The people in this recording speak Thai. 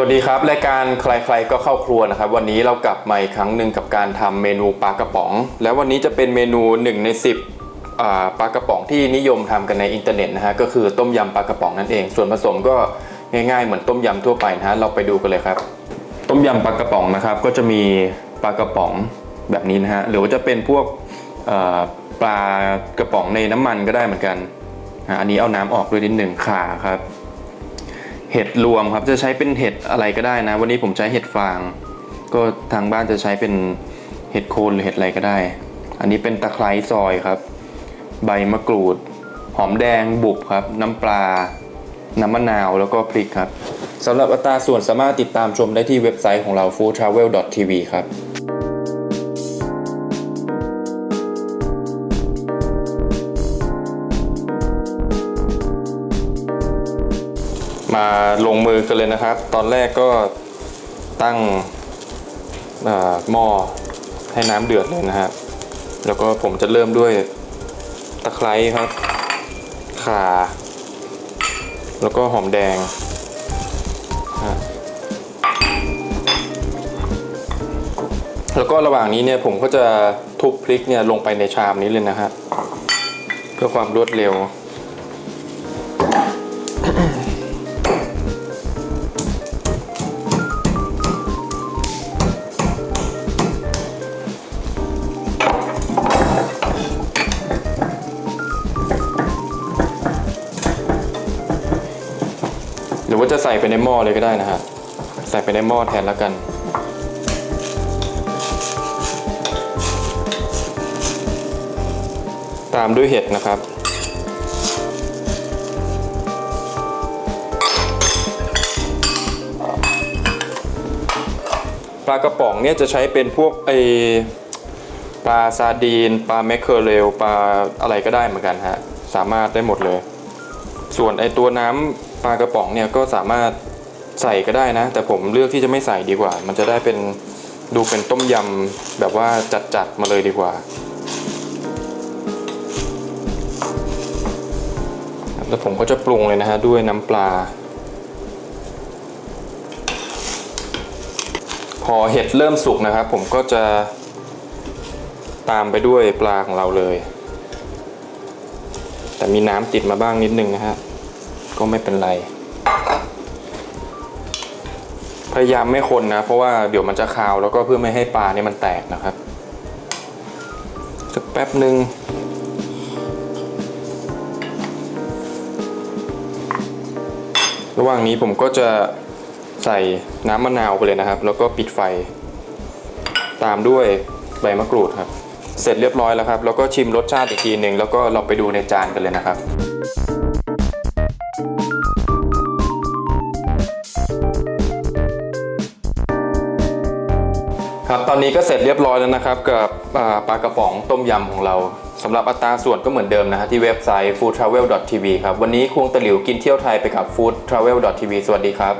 วัสดีครับ รายการใครๆก็เข้าครัวนะครับ วันนี้เรากลับมาอีกครั้งหนึ่งกับการทำเมนูปลากระป๋อง แล้ววันนี้จะเป็นเมนู 1 ใน 10ปลากระป๋องที่นิยมทำกันในอินเทอร์เน็ตนะฮะก็คือต้มยำปลากระป๋องนั่นเอง ส่วนผสมก็ง่ายๆเหมือนต้มยำทั่วไปนะฮะเราไปดูกันเลยครับ ต้มยำปลากระป๋องนะครับ ก็จะมีปลากระป๋องแบบนี้นะฮะหรือว่าจะเป็นพวกปลากระป๋องในน้ำมันก็ได้เหมือนกันอันนี้เอาน้ำออกด้วยนิดหนึ่งขาครับ เห็ดรวมครับจะใช้เป็นเห็ดอะไรก็ได้นะ วันนี้ผมใช้เห็ดฟาง ก็ทางบ้านจะใช้เป็นเห็ดโคนหรือเห็ดอะไรก็ได้ อันนี้เป็นตะไคร้ซอยครับ ใบมะกรูด หอมแดงบุบครับ น้ำปลา น้ำมะนาวแล้วก็พริกครับสำหรับอัตราส่วนสามารถติดตามชมได้ที่เว็บไซต์ของเรา foodtravel.tv ครับ มาลงมือกันเลยนะครับ ตอนแรกก็ตั้งหม้อให้น้ำเดือดเลยนะฮะแล้วก็ผมจะเริ่มด้วยตะไคร้ครับข่า แล้วก็หอมแดง แล้วก็ระหว่างนี้เนี่ยผมก็จะทุบพริกเนี่ยลงไปในชามนี้เลยนะฮะเพื่อความรวดเร็ว ว่าจะใส่ไปในหม้อเลยก็ได้นะฮะ ใส่ไปในหม้อแทนแล้วกัน ตามด้วยเห็ดนะครับปลากระป๋องเนี่ยจะใช้เป็นพวกไอปลาซาดีนปลาแมคเคอเรลปลาอะไรก็ได้เหมือนกันฮะ สามารถได้หมดเลย ส่วนไอตัวน้ำ ปลากระป๋องเนี่ยก็สามารถใส่ก็ได้นะ แต่ผมเลือกที่จะไม่ใส่ดีกว่า มันจะได้เป็นดูเป็นต้มยำแบบว่าจัดๆมาเลยดีกว่าแล้วผมก็จะปรุงเลยนะฮะด้วยน้ำปลา พอเห็ดเริ่มสุกนะครับ ผมก็จะตามไปด้วยปลาของเราเลย แต่มีน้ำติดมาบ้างนิดนึงนะฮะ ก็ไม่เป็นไร พยายามไม่คนนะ เพราะว่าเดี๋ยวมันจะคาวแล้วก็เพื่อไม่ให้ปลาเนี่ยมันแตกนะครับสักแป๊บหนึ่งระหว่างนี้ผมก็จะใส่น้ำมะนาวไปเลยนะครับ แล้วก็ปิดไฟ ตามด้วยใบมะกรูดครับ เสร็จเรียบร้อยแล้วครับ แล้วก็ชิมรสชาติอีกทีหนึ่งแล้วก็เราไปดูในจานกันเลยนะครับ ครับตอนนี้ก็เสร็จเรียบร้อยแล้วนะครับกับปลากระป๋องต้มยำของเราสำหรับอัตราส่วนก็เหมือนเดิมนะฮะที่เว็บไซต์ foodtravel.tv ครับ วันนี้ควงตะหลิวกินเที่ยวไทยไปกับ foodtravel.tv สวัสดีครับ